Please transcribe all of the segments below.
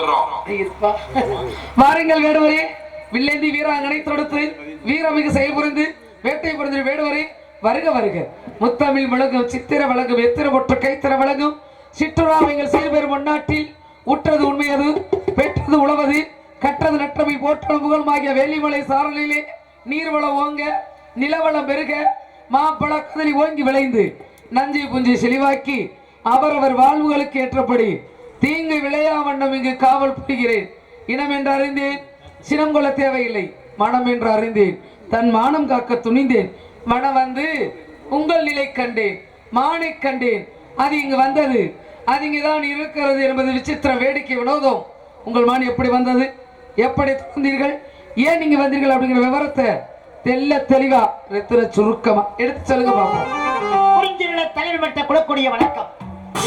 வந்துடுறோம் வாருங்கள் வேடுவரே. வில்லேந்தி வீராங்கனை தொடுத்து வீரமிகு செயல்புரிந்து வேட்டை புரிந்து வேடுவரே. வருக வருக. முத்தமிழ் விளங்கும் சித்திர விளங்கும் எத்திர ஒற்று கைத்திர விளங்கும் சிற்றுராமைகள் சீர்பெறும் முன்னாட்டில் உற்றது உண்மையது பெற்றது உழவது கற்றது நற்றமை போற்றது புகழ்மாகிய வேலிமலை சாரலிலே நீர்வளம் ஓங்க நிலவளம் பெருக மாப்பழ கதலி ஓங்கி விளைந்து நஞ்சை புஞ்சை செழிவாக்கி அவரவர் வாழ்வுகளுக்கு ஏற்றபடி தீங்கு விளையா வண்ணம் இங்கு காவல் புரிகிறேன். இனம் என்று அறிந்தேன் சினம் கொள்ள தேவையில்லை. மனம் என்று அறிந்தேன் தன் மானம் காக்க துணிந்தேன். மனம் வந்து உங்கள் நிலை கண்டேன் மானை கண்டேன். அது இங்கு வந்தது. அது இங்குதான் இருக்கிறது என்பது விசித்திரம் வேடிக்கை வினோதம் உங்கள் மான் எப்படி வந்தது? எப்படி தந்தீர்கள் ஏன் நீங்க வந்தீர்கள் அப்படிங்கிற விவரத்தை தெல்ல தெளிவா ரத்தின சுருக்கமா எடுத்து சொல்லுங்க பாப்போம். குறிஞ்சிருள தலைவர் மட்ட குலக்கூடிய வணக்கம்.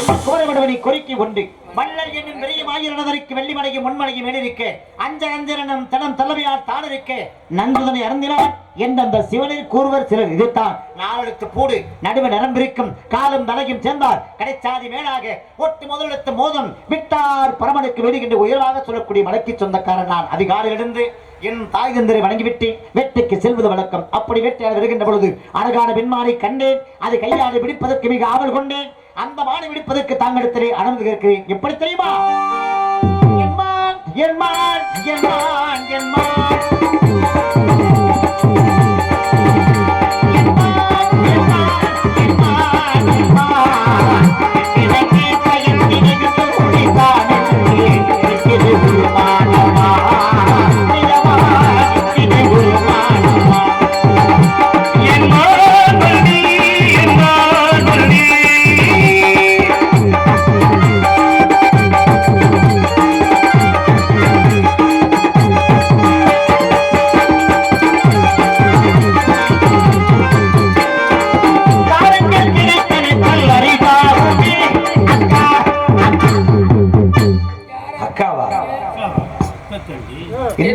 இந்த கோரவடவனை கொறிக்கி உண்டு மல்லர் என்னும் விரையும் மாயிரணதற்கு வெள்ளிமலையும் முன்மலையும் மேலிருக்க அஞ்ச அஞ்சரனும் தனம் தலைமையார் தானிருக்க நந்துதனை அறந்தினார் எந்தெந்த சிவனில் கூறுவர் சிலர் இதுதான் நாளெழுத்து பூடு நடுவ நரம்பிருக்கும் காலம் தலையும் சேர்ந்தார். கடைச்சாதி மேலாக ஒட்டு முதலெடுத்து மோதம் விட்டார். பரமனுக்கு வெடிகின்ற உயர்வாக சொல்லக்கூடிய மலைக்கு சொந்தக்காரன் நான். அதிகாலை எழுந்து என் தாய் தந்தரை வணங்கிவிட்டு வேட்டைக்கு செல்வது வழக்கம். அப்படி வேட்டையாட வருகின்ற பொழுது அழகான பெண்மானை கண்டேன். அதை கையாடி பிடிப்பதற்கு மிக ஆவல் கொண்டேன். அந்த மானை பிடிப்பதற்கு தாங்களிடத்திலே அனுமதி கேட்கிறேன் எப்படி தெரியுமா என் மான், என் மான், என் மான், என் மான்.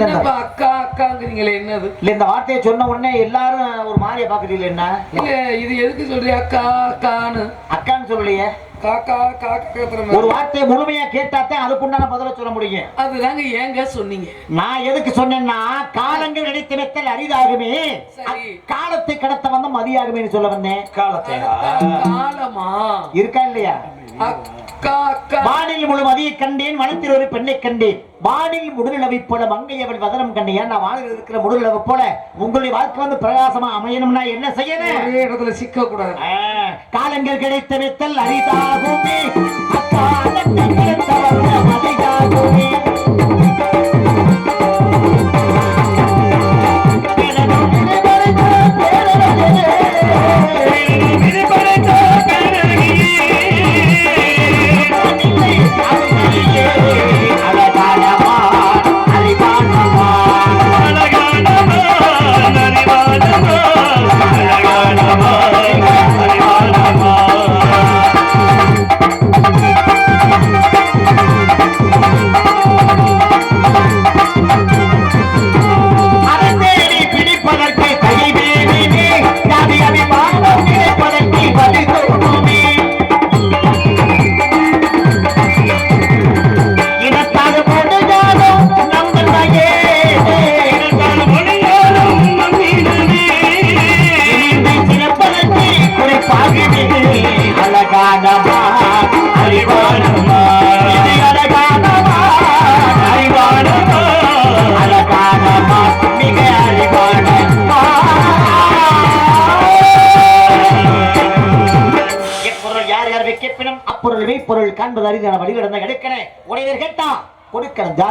என்னப்பா அக்கா அக்காங்கிறீங்களே என்னது? இல்ல இந்த வார்த்தையை சொன்ன உடனே எல்லாரும் ஒரு மாதிரியா பாக்குறீங்க என்ன? இல்ல இது எதுக்கு சொல்றிய அக்கா அக்கான்னு? அக்கான்னு சொல்லலையே. காக்கா ஒரு. வார்த்தையை முழுமையா கேட்டாத்தான் அதுக்குண்டான பதில சொல்ல முடியும். அதுதாங்க ஏங்க சொன்னீங்க? நான் எதுக்கு சொன்னேன்னா காலங்கள் நினைத்திருத்தல் அரிதாகுமே. காலத்தை கடத்த வந்த மதியாகுமேன்னு சொல்ல வந்தேன். காலமா? இருக்கா இல்லையா? வானில் முழு மதியை கண்டேன் வனத்தில் ஒரு பெண்ணை கண்டேன். வானில் முடுநிலவை போல மங்கையவள் வதனம் கண்டேன் நான் வானில் இருக்கிற முடுநிலவை போல உங்களுடைய வாழ்க்கை வந்து பிரகாசமா அமையணும்னா என்ன செய்யணும்? ஒரே இடத்துல சிக்க கூடாது காலங்கள் கிடைத்த வித்தல் அரிதாகுமே.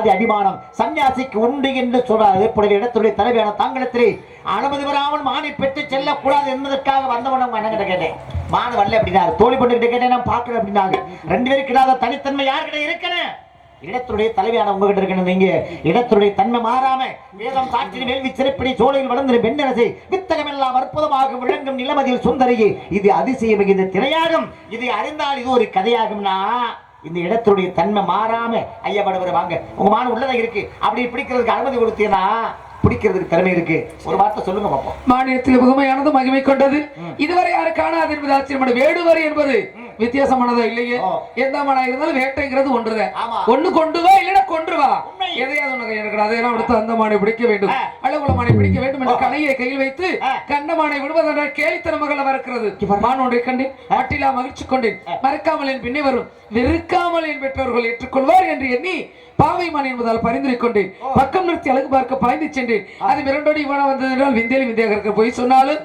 ஜாதி அபிமானம் சன்னியாசிக்கு உண்டு என்று சொல்றார். எப்படி இடத்துடைய தலைவியான தாங்களத்திலே அனுமதி பெறாமல் மானை பெற்று செல்லக்கூடாது என்பதற்காக வந்தவன் அவங்க அண்ணன் கிட்ட கேட்டேன். மான வரல அப்படின்னாரு. தோழி பொண்ணு கிட்ட கேட்டேன் நான் பார்க்கல அப்படின்னாங்க. ரெண்டு பேருக்கு இல்லாத தனித்தன்மை யார்கிட்ட இருக்கணும்? இடத்துடைய தலைவியான உங்ககிட்ட இருக்கணும். நீங்க இடத்துடைய தன்மை மாறாம வேதம் சாட்சியின் வேள்வி சிறப்பிடி சோலையில் வளர்ந்து பெண்ணரசை வித்தகம் எல்லாம் அற்புதமாக விளங்கும் நிலமதியில் சுந்தரியே இது அதிசயம் மிகுந்த திரையாகும் இதை அறிந்தால் இது ஒரு கதையாகும்னா இந்த இடத்துடைய தன்மை மாறாம ஐயா படவர் வாங்க. உங்க மான உள்ளதா இருக்கு? அப்படி பிடிக்கிறதுக்கு அனுமதி கொடுத்தீங்கன்னா பிடிக்கிறதுக்கு திறமை இருக்கு. ஒரு வார்த்தை சொல்லுங்க பார்ப்போம் மாநிலத்தில் புதுமையானது மகிமை கொண்டது. இதுவரை யாரும் காணாது என்பது ஆச்சரியமான வேடுவர் என்பது வித்தியாசமானதா இல்லையே. எந்த மாடா இருந்தாலும் வேட்டைங்கிறது ஒன்றுதான். ஒண்ணு கொண்டு வா இல்லைன்னா கொன்று வா. எதையாவது உனக்கு எனக்கு அதையெல்லாம் எடுத்து அந்த மானை பிடிக்க வேண்டும். அழகுல மானை பிடிக்க வேண்டும் என்ற. கலையை கையில் வைத்து ஆ. கண்ட மானை விடுவதென்றால் கேலித்தன மகள வரக்கிறது மான் ஒன்றை கண்டேன். மட்டிலா மகிழ்ச்சி கொண்டேன் மறக்காமல் என் பின்னே வரும். வெறுக்காமல் என் பெற்றோர்கள் ஏற்றுக்கொள்வார் என்று எண்ணி பாவை மான் என்பதால் பரிந்துரை கொண்டேன். பக்கம் நிறுத்தி அழகு பார்க்க பாய்ந்து சென்றேன். அது மிரண்டோடி இவன வந்தது என்றால் விந்தேலி விந்தியாக இருக்க போய் சொன்னாலும்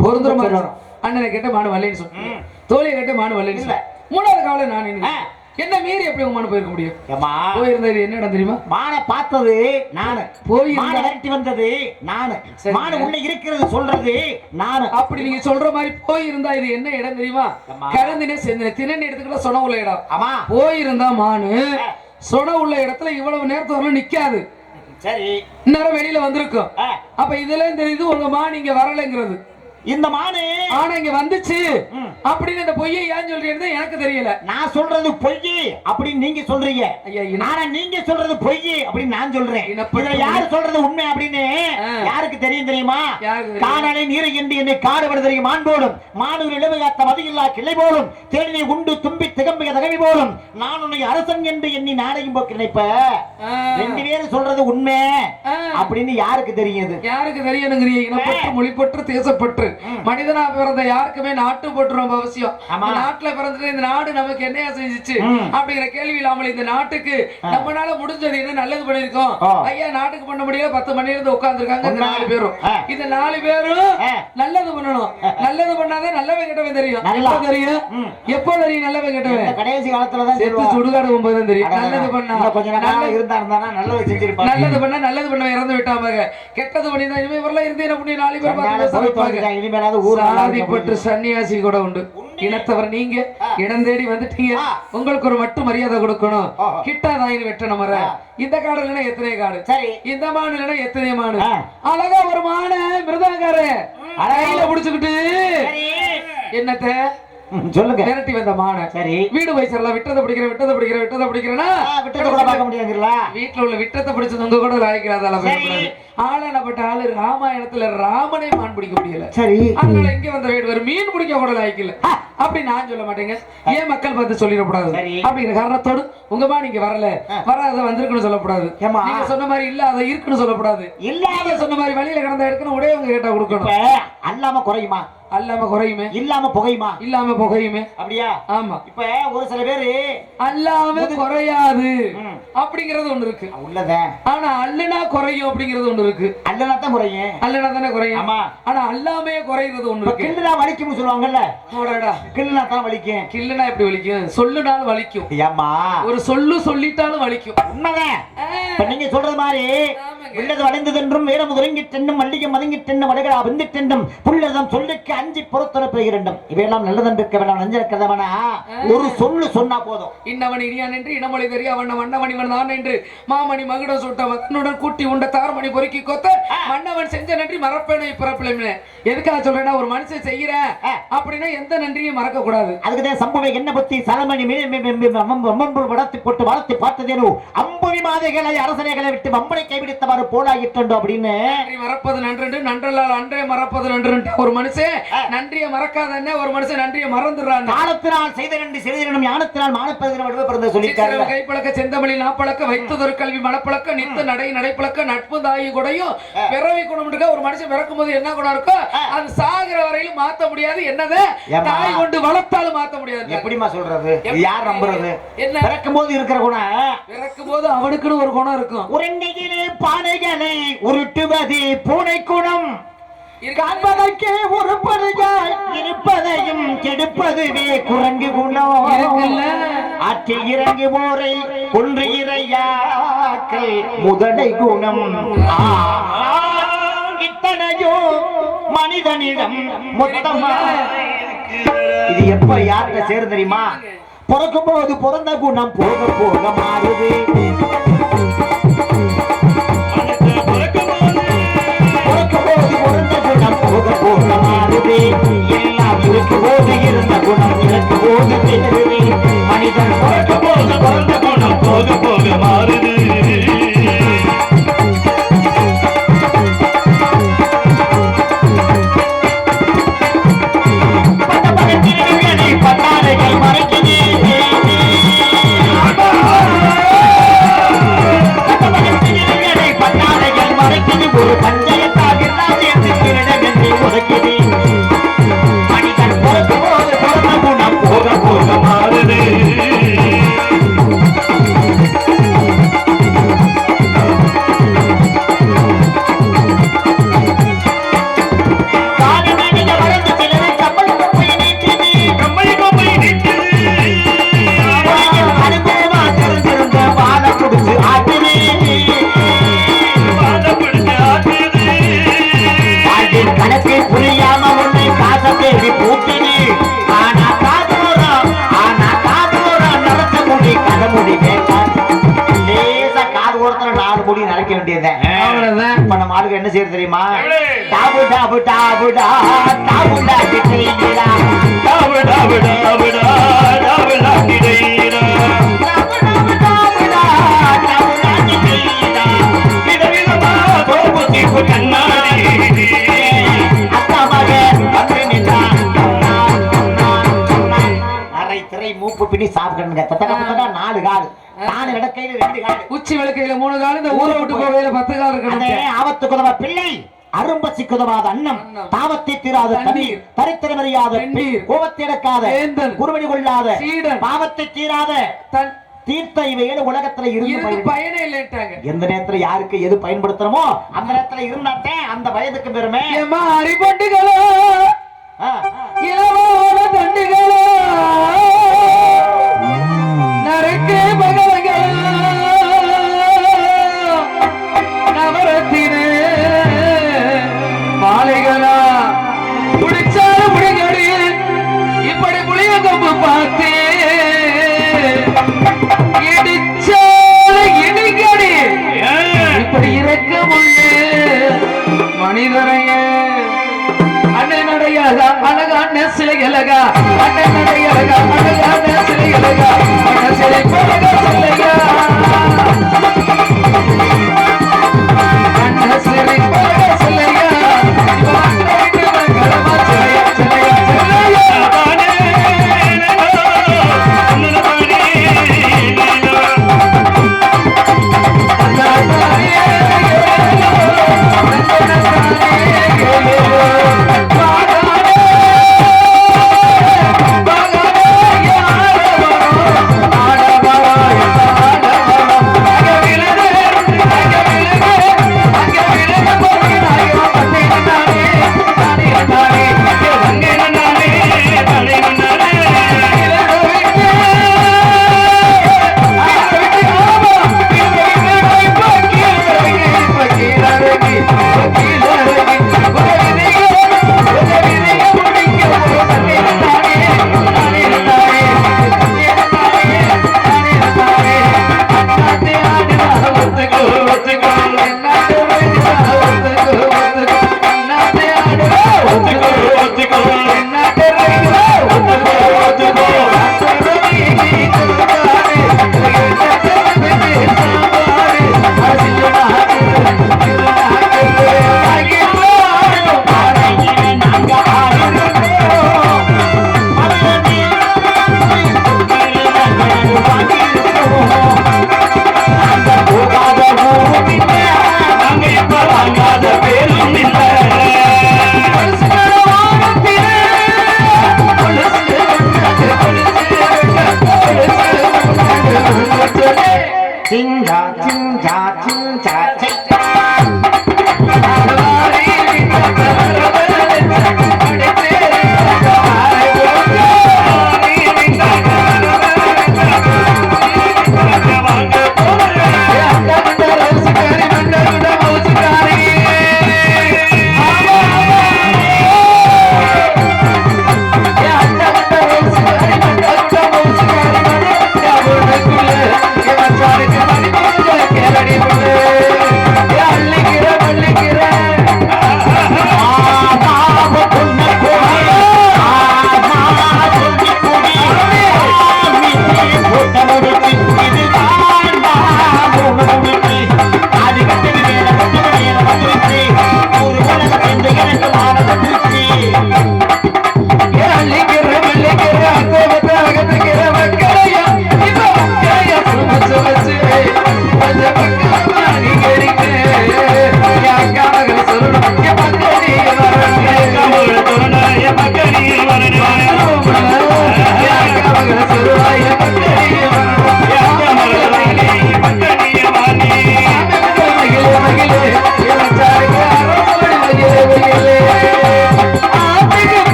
பொருந்துற மாதிரி அண்ணனை கேட்ட மானு வரலன்னு சொன்னேன். தோழியை கேட்ட மானு வரலன்னு மூணாவது காவலை நான் நின்னு. ஆ. என்ன மீறி எப்படி உங்க மானு போயிருக்க முடியும்? போயிருந்தது என்ன இடம் தெரியுமா? மானை பார்த்தது நானு. போயிருந்தா- மானை விரட்டி வந்தது நானு. மானை உள்ள இருக்கிறது சொல்றது நானு. அப்படி நீங்க சொல்ற மாதிரி போயிருந்தா இது என்ன இடம் தெரியுமா? ஆமா. கலந்தினே சேர்ந்து திணன் எடுத்துக்கிட்ட சொன உள்ள இடம். ஆமா. போயிருந்தா மானு சொன உள்ள இடத்துல இவ்வளவு நேரத்து வரல நிக்காது. சரி. இந்நேரம் வெளியில வந்திருக்கும். அப்ப இதுல தெரியுது உங்க மான் இங்க வரலைங்கிறது. இந்த மானு. ஆனா இங்க வந்துச்சு. அப்படின்னு இந்த பொய்யை ஏன் சொல்றீங்க எனக்கு தெரியல. நான் சொல்றது பொய் அப்படின்னு நீங்க சொல்றீங்க. ஆனா நீங்க சொல்றது பொய் அப்படின்னு நான் சொல்றேன். இதுல யாரு சொல்றது உண்மை அப்படின்னு. யாருக்கு தெரியும் தெரியுமா? காணலை நீரை என்று என்னை காடு வருதறிய மான் போலும் மானூர் இளவு காத்த மதியில்லா கிளை போலும் தேனினை உண்டு தும்பி திகம்பிய தகவி போலும் நான் உன்னை அரசன் என்று எண்ணி நாடையும் போக்கு நினைப்ப. ரெண்டு பேரும் சொல்றது உண்மை. அப்படின்னு யாருக்கு தெரியுது யாருக்கு தெரியணுங்கிறீங்க மொழிப்பற்று தேசப்பற்று. மனிதனா பிறந்த யாருக்குமே நாட்டு பற்று ரொம்ப அவசியம். நாட்டுல பிறந்துட்டு இந்த நாடு நமக்கு என்னையா செஞ்சுச்சு. அப்படிங்கிற கேள்வி இல்லாமல் இந்த நாட்டுக்கு நம்மளால முடிஞ்சது என்ன நல்லது பண்ணிருக்கோம். ஐயா நாட்டுக்கு பண்ண முடியல பத்து மணி இருந்து உட்கார்ந்துருக்காங்க இந்த. நாலு பேரும். இந்த நாலு பேரும். நல்லது பண்ணணும். நல்லது பண்ணாதான் நல்லவன் கெட்டவன் தெரியும். நல்லா. எப்ப தெரியும். எப்போ தெரியும் நல்லவன் கெட்டவன்? கடைசி காலத்துல தான் செத்து சுடுகாடு போகும்போது தெரியும். நல்லது பண்ணா. இன்னும் கொஞ்ச நாள் நல்லது- இருந்தா இருந்தானா நல்லது செஞ்சிருப்பாங்க. நல்லது பண்ணா நல்லது பண்ண இறந்து விட்டாமங்க கெட்டது பண்ணி தான் இனிமே வரலாம் இருந்து என்ன பண்ணி நாலு பேர் பார்த்து ஊர் பற்று சன்னியாசி கூட உண்டு. இனத்தவர் நீங்க இடம் தேடி வந்துட்டீங்க. உங்களுக்கு ஒரு மட்டும் மரியாதை கொடுக்கணும். ஆஹா. கிட்டாதாயின்னு வெட்டணும் மர இந்த காடு இல்லைன்னா எத்தனை காடு? சரி. இந்த மாடு இல்லைன்னா எத்தனை மாடு. அழகா ஒரு மாடு மிருதாங்காரு. கையில புடிச்சுக்கிட்டு. சரி. என்னத்த? சொல்லுங்க. விரட்டி வந்த மானை. சரி. வீடு போய் சரலாம். விட்டதை பிடிக்கிறேன் விட்டதை பிடிக்கிறேன் விட்டதை பிடிக்கிறேன்னா ஆ, விட்டதை கூட பார்க்க முடியாதுங்களா? வீட்டுல உள்ள விட்டத்தை பிடிச்சது உங்க கூட லாய்க்கிறாதால சரி. ஆளானப்பட்ட ஆளு ராமாயணத்துல ராமனே மான் பிடிக்க முடியல. சரி. அதனால இங்க வந்த வீடு ஒரு மீன் பிடிக்க கூட லாய்க்கல அப்படி நான் சொல்ல மாட்டேங்க. ஏன் மக்கள் பார்த்து சொல்லிடக்கூடாது. அப்படிங்கிற காரணத்தோடு உங்க மா நீங்க வரல. வராத வந்திருக்குன்னு சொல்லக்கூடாது? நீங்க சொன்ன மாதிரி இல்ல அதை இருக்குன்னு சொல்லக்கூடாது. இல்லாத சொன்ன மாதிரி வழியில கிடந்த எடுக்கணும் உடையவங்க கேட்டா கொடுக்கணும். அல்லாம குறையுமா? அல்லாம குறையுமே. இல்லாம புகையுமா? இல்லாம புகையுமே. அப்படியா? ஆமா. இப்ப ஒரு சில பேரு அல்லாம குறையாது. அப்படிங்கறது ஒண்ணு இருக்கு. உள்ளதான் ஆனா அல்லனா குறையும் அப்படிங்கறது ஒண்ணு இருக்கு. அல்லனா தான் குறையும். அல்லனா தானே குறையும். ஆமா. ஆனா அல்லாமே குறைகிறது ஒண்ணு இருக்கு. கிள்ளுனா வலிக்கும்னு சொல்லுவாங்கல்ல? அடடா, கிள்ளுனா தான் வலிக்கும். கில்லுனா எப்படி வலிக்கும்? சொல்லுனாலும் வலிக்கும். ஏம்மா ஒரு சொல்லு சொல்லிட்டாலும் வலிக்கும். உண்மைதான். இப்ப நீங்க சொல்றது மாதிரி. உள்ளது வளைந்ததென்றும் வேற முதலங்கி தென்னும் மல்லிகை மதங்கி தென்னும் வடகடா வந்து தென்னும் புள்ளதம் சொல்லுக்கு அஞ்சி இரண்டும் இவையெல்லாம் நல்லதன் இருக்க வேண்டாம் நஞ்சிருக்கிறத வேணா ஒரு சொல்லு சொன்னா போதும். இன்னவன் இனியான் என்று இனமொழி தெரிய வண்ண வண்ணவன் இவன் தான் என்று மாமணி மகுடம் சுட்ட மகனுடன் கூட்டி உண்ட தாரமணி பொறுக்கி கொத்த மன்னவன் செஞ்ச நன்றி மறப்பேனே பிறப்பிலே எதுக்காக சொல்றேன்னா ஒரு மனுஷன் செய்யறேன் அப்படின்னா எந்த நன்றியும் மறக்க கூடாது. அதுக்குதான் சம்பவை என்ன பத்தி? சலமணி வளர்த்து போட்டு வளர்த்து பார்த்ததேனோ அம்புவி மாதைகளை அரசனைகளை விட்டு வம்பனை கைவிடுத்தவாறு போலாயிட்டோ அப்படின்னு? நன்றி மறப்பது நன்று நன்றல்லால் அன்றே மறப்பது நன்று ஒரு மனுஷன் நன்றியை மறக்காதன்னே ஒரு மனுஷன் நன்றியை மறந்துடுறான் காலத்தினால் செய்த நன்றி சிறிதனும் ஞானத்தினால் மானப்பதினம் வடிவ பிறந்த சொல்லியிருக்காரு கைப்பழக்க செந்தமிழி நாப்பழக்க வைத்ததொரு கல்வி மனப்பழக்க நித்த நடை நடைப்பழக்க நட்பு தாயி கூடையும் பிறவி குணம் இருக்க ஒரு மனுஷன் பிறக்கும் போது என்ன குணம் இருக்கோ அது சாகிற வரையிலும் மாத்த முடியாது. என்னது? தாய் கொண்டு வளர்த்தாலும் மாத்த முடியாது. எப்படிமா சொல்றது? யார் நம்புறது? என்ன? பிறக்கும் போது இருக்கிற குணம். பிறக்கும் போது அவனுக்குன்னு ஒரு குணம் இருக்கும். உரங்கையிலே பானைகளை உருட்டுவது பூனை குணம் காண்பதற்கே பருகாய் இருப்பதையும் கெடுப்பதுவே குரங்கு குணம்? ஆற்றில் இறங்கு போரை ஒன்று இறையாக்கள் முதலை குணம். ஆ, இத்தனையோ மனிதனிடம் மொத்தமா. இது எப்ப யார்கிட்ட சேரும் தெரியுமா? பிறக்கும் போது பிறந்த குணம் போக போக மாறுது. போக எல்லாம் போது இருந்த குணம் இறக்கும் போது மனிதன் பிறக்கும் போது பிறந்த குணம். என்ன செய்யறது தெரியுமா எப்படி? டாபு டாபு டாபு டா டாபு டாபு செய்கிறா. டாபு டாபு டாபு டா, டாபு டாபு டெய்டா. டாபு டாபு டாபு டா, டாபு சாப்பிடுங்க தத்தக தத்தக நாலு கால் நாலு இடக்கையில ரெண்டு கால் உச்சி விளக்கையில மூணு கால் இந்த ஊரை விட்டு போகையில பத்து கால் அதே இருக்கணும் ஆபத்து குதவ பிள்ளை அரும்பசி குதவாத அன்னம். தாவத்தை தீராத தண்ணீர். தரித்திரமறியாத. கோபத்தை எடுக்காத. குருமணி கொள்ளாத. பாவத்தை தீராத தன் தீர்த்த இவைகள் உலகத்துல இருந்து பயன் இல்லைட்டாங்க எந்த நேரத்துல யாருக்கு எது பயன்படுத்தணுமோ அந்த நேரத்துல இருந்தாத்தே அந்த வயதுக்கு பெருமை ஆ, இளவோட தண்டுகளோ நரக்கு பகவங்களோ நவரத்தின மாலைகளா புடிச்சாலும் புடிங்கடி இப்படி புளிய கொம்பு பார்த்து. இடிச்சால இடிங்கடி ஏன்? இப்படி இறக்கமுள்ள மனிதரைய அண்ணன் நடையழகா அழகான சிலை அழகா அண்ணன் நடையழகா அழகான சிலை அழகா அண்ணன்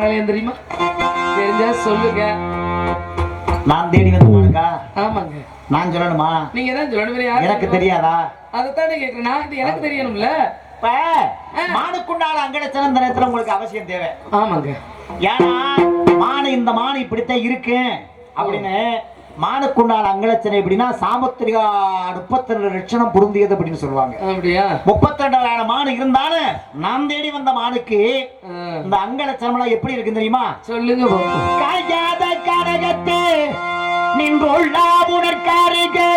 லட்சணம் தெரியுமா தெரிஞ்சா சொல்லுங்க. நான் தேடி வந்து ஆமாங்க. நான் சொல்லணுமா? நீங்க தான் சொல்லணும் எனக்கு தெரியாதா? அதைத்தானே கேக்குறேன். நான் இது எனக்கு தெரியணும்ல. இப்ப மானுக்குண்டான நேரத்துல உங்களுக்கு அவசியம் தேவை. ஆமாங்க. ஏன்னா மானு இந்த மானு இப்படித்தான் இருக்கு அப்படின்னு மானுக்குண்டான அங்கலட்சணம் எப்படின்னா சாமுத்திரிகா முப்பத்தி ரெண்டு லட்சணம் பொருந்தியது அப்படின்னு சொல்லுவாங்க. அப்படியா? முப்பத்தி ரெண்டாயிரம் மானு இருந்தாலும் நான் தேடி வந்த மானுக்கு இந்த அங்கலட்சணம் எல்லாம் எப்படி இருக்கு தெரியுமா? சொல்லுங்க காயாத கரகத்து நின்றுள்ளா உனற்காரிகே